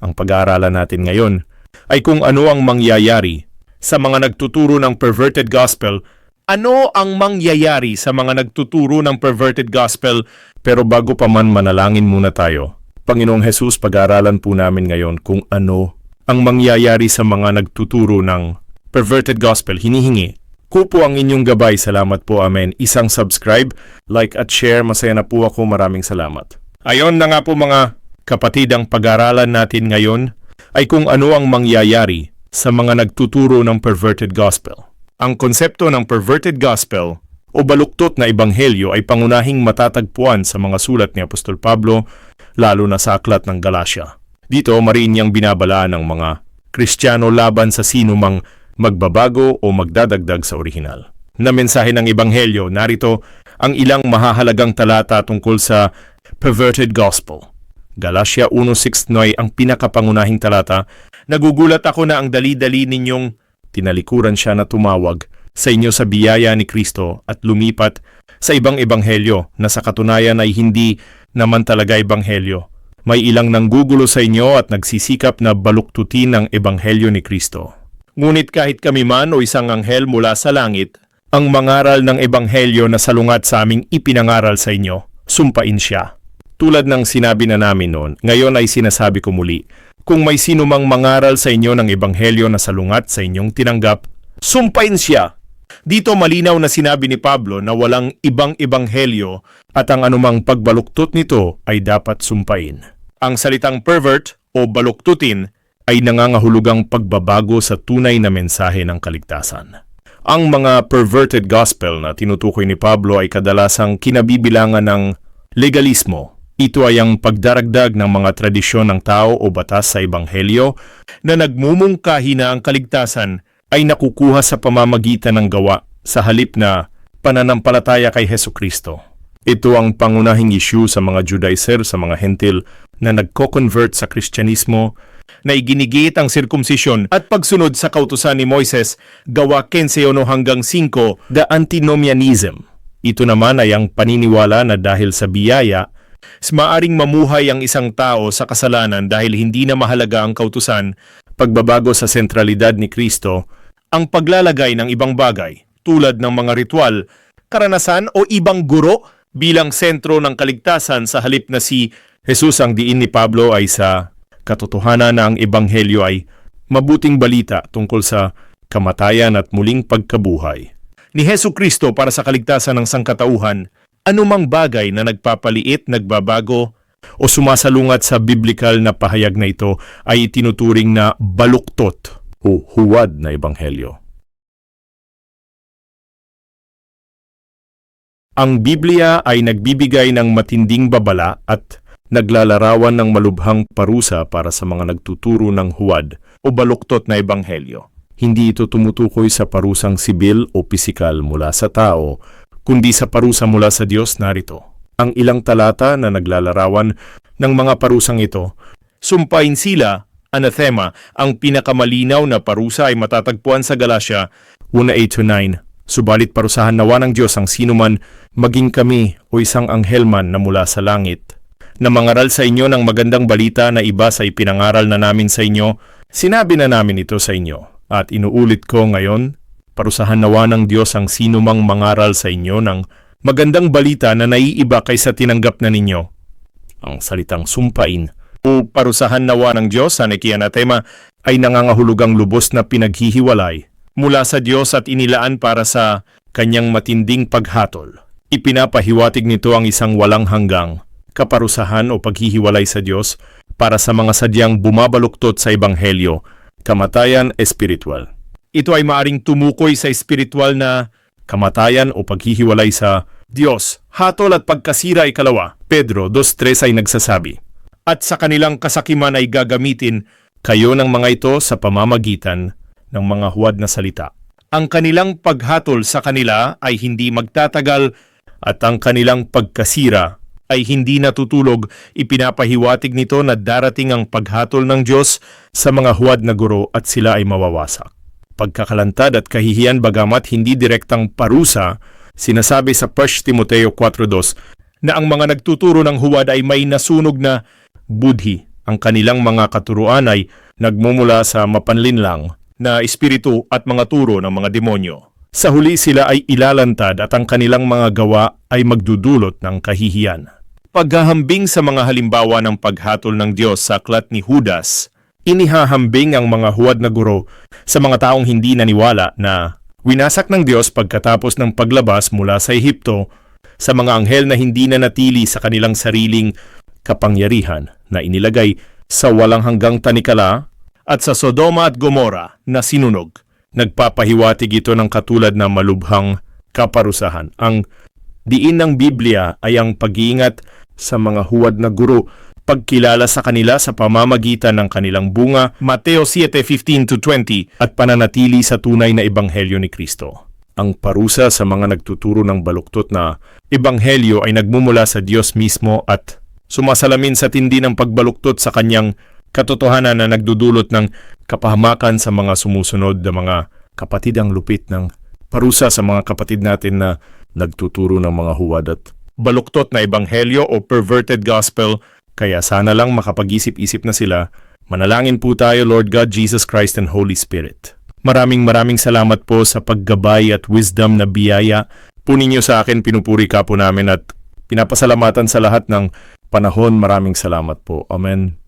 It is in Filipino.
Ang pag-aaralan natin ngayon ay kung ano ang mangyayari sa mga nagtuturo ng perverted gospel. Ano ang mangyayari sa mga nagtuturo ng perverted gospel? Pero bago pa man manalangin muna tayo. Panginoong Jesus, pag-aaralan po namin ngayon kung ano ang mangyayari sa mga nagtuturo ng perverted gospel. Hinihingi ko po ang inyong gabay. Salamat po. Amen. Isang subscribe, like at share. Masaya na po ako. Maraming salamat. Ayon na nga po mga kapatid, ang pag-aralan natin ngayon ay kung ano ang mangyayari sa mga nagtuturo ng perverted gospel. Ang konsepto ng perverted gospel o baluktot na ebanghelyo ay pangunahing matatagpuan sa mga sulat ni Apostol Pablo, lalo na sa aklat ng Galacia. Dito mariin niyang binabalaan ng mga Kristiyano laban sa sino mang magbabago o magdadagdag sa orihinal. Na mensahe ng Ebanghelyo, narito ang ilang mahahalagang talata tungkol sa perverted gospel. Galatia 1.6 ang pinakapangunahing talata. Nagugulat ako na ang dali-dali ninyong tinalikuran siya na tumawag sa inyo sa biyaya ni Kristo at lumipat sa ibang ebanghelyo na sa katunayan ay hindi naman talaga ebanghelyo. May ilang nanggugulo sa inyo at nagsisikap na baluktutin ang ebanghelyo ni Kristo. Ngunit kahit kami man o isang anghel mula sa langit, ang mangaral ng ebanghelyo na salungat sa aming ipinangaral sa inyo, sumpain siya. Tulad ng sinabi na namin noon, ngayon ay sinasabi ko muli, kung may sino mang mangaral sa inyo ng ebanghelyo na salungat sa inyong tinanggap, sumpain siya. Dito malinaw na sinabi ni Pablo na walang ibang ebanghelyo at ang anumang pagbaluktot nito ay dapat sumpain. Ang salitang pervert o baluktutin ay nangangahulugang pagbabago sa tunay na mensahe ng kaligtasan. Ang mga perverted gospel na tinutukoy ni Pablo ay kadalasang kinabibilangan ng legalismo. Ito ay ang pagdaragdag ng mga tradisyon ng tao o batas sa ebanghelyo na nagmumungkahi na ang kaligtasan ay nakukuha sa pamamagitan ng gawa sa halip na pananampalataya kay Heso Kristo. Ito ang pangunahing issue sa mga Judaizer sa mga hentil na nagko-convert sa Kristyanismo na iginigit ang sirkumsisyon at pagsunod sa kautusan ni Moises gawa 11 hanggang 5 the antinomianism. Ito naman ay ang paniniwala na dahil sa biyaya, maaring mamuhay ang isang tao sa kasalanan dahil hindi na mahalaga ang kautusan, pagbabago sa sentralidad ni Kristo, ang paglalagay ng ibang bagay tulad ng mga ritual, karanasan o ibang guro bilang sentro ng kaligtasan sa halip na si Jesus ang diin ni Pablo ay sa katotohanan na ang ebanghelyo ay mabuting balita tungkol sa kamatayan at muling pagkabuhay. Ni Heso Kristo para sa kaligtasan ng sangkatauhan, anumang bagay na nagpapaliit, nagbabago, o sumasalungat sa biblikal na pahayag na ito ay itinuturing na baluktot o huwad na ebanghelyo. Ang Biblia ay nagbibigay ng matinding babala at naglalarawan ng malubhang parusa para sa mga nagtuturo ng huwad o baluktot na ebanghelyo. Hindi ito tumutukoy sa parusang sibil o pisikal mula sa tao, kundi sa parusa mula sa Diyos narito. Ang ilang talata na naglalarawan ng mga parusang ito, sumpain sila, anathema, ang pinakamalinaw na parusa ay matatagpuan sa Galatia 1.8-9. Subalit parusahan nawa ng Diyos ang sinuman, maging kami o isang anghel man na mula sa langit na mangaral sa inyo ng magandang balita na iba sa ipinangaral na namin sa inyo, sinabi na namin ito sa inyo. At inuulit ko ngayon, parusahan nawa ng Diyos ang sino mang mangaral sa inyo ng magandang balita na naiiba kaysa tinanggap na ninyo. Ang salitang sumpain o parusahan nawa ng Diyos sa nakianatema ay nangangahulugang lubos na pinaghihiwalay mula sa Diyos at inilaan para sa kanyang matinding paghatol. Ipinapahiwatig nito ang isang walang hanggang kaparusahan o paghihiwalay sa Diyos para sa mga sadyang bumabaluktot sa Ebanghelyo, kamatayan espiritual. Ito ay maaring tumukoy sa espiritual na kamatayan o paghihiwalay sa Diyos, hatol at pagkasira ikalawa. Pedro 2.3 ay nagsasabi, At sa kanilang kasakiman ay gagamitin kayo ng mga ito sa pamamagitan ng mga huwad na salita. Ang kanilang paghatol sa kanila ay hindi magtatagal at ang kanilang pagkasira ay hindi natutulog, ipinapahiwatig nito na darating ang paghatol ng Diyos sa mga huwad na guro at sila ay mawawasak. Pagkakalantad at kahihiyan bagamat hindi direktang parusa, sinasabi sa 1 Timoteo 4.2 na ang mga nagtuturo ng huwad ay may nasunog na budhi ang kanilang mga katuruan ay nagmumula sa mapanlinlang na espiritu at mga turo ng mga demonyo. Sa huli sila ay ilalantad at ang kanilang mga gawa ay magdudulot ng kahihiyan. Paghahambing sa mga halimbawa ng paghatol ng Diyos sa aklat ni Judas, inihahambing ang mga huwad na guro sa mga taong hindi naniwala na winasak ng Diyos pagkatapos ng paglabas mula sa Ehipto sa mga anghel na hindi na natili sa kanilang sariling kapangyarihan na inilagay sa walang hanggang tanikala at sa Sodoma at Gomora na sinunog. Nagpapahiwatig ito ng katulad na malubhang kaparusahan. Ang diin ng Biblia ay ang pag-iingat sa mga huwad na guro, pagkilala sa kanila sa pamamagitan ng kanilang bunga, Mateo 7:15-20, at pananatili sa tunay na ebanghelyo ni Kristo. Ang parusa sa mga nagtuturo ng baluktot na ebanghelyo ay nagmumula sa Diyos mismo at sumasalamin sa tindi ng pagbaluktot sa kanyang katotohanan na nagdudulot ng kapahamakan sa mga sumusunod na mga kapatid ang lupit ng parusa sa mga kapatid natin na nagtuturo ng mga huwad at baluktot na ebanghelyo o perverted gospel, kaya sana lang makapag-isip-isip na sila. Manalangin po tayo, Lord God, Jesus Christ and Holy Spirit. Maraming maraming salamat po sa paggabay at wisdom na biyaya po ninyo sa akin. Pinupuri ka po namin at pinapasalamatan sa lahat ng panahon. Maraming salamat po. Amen.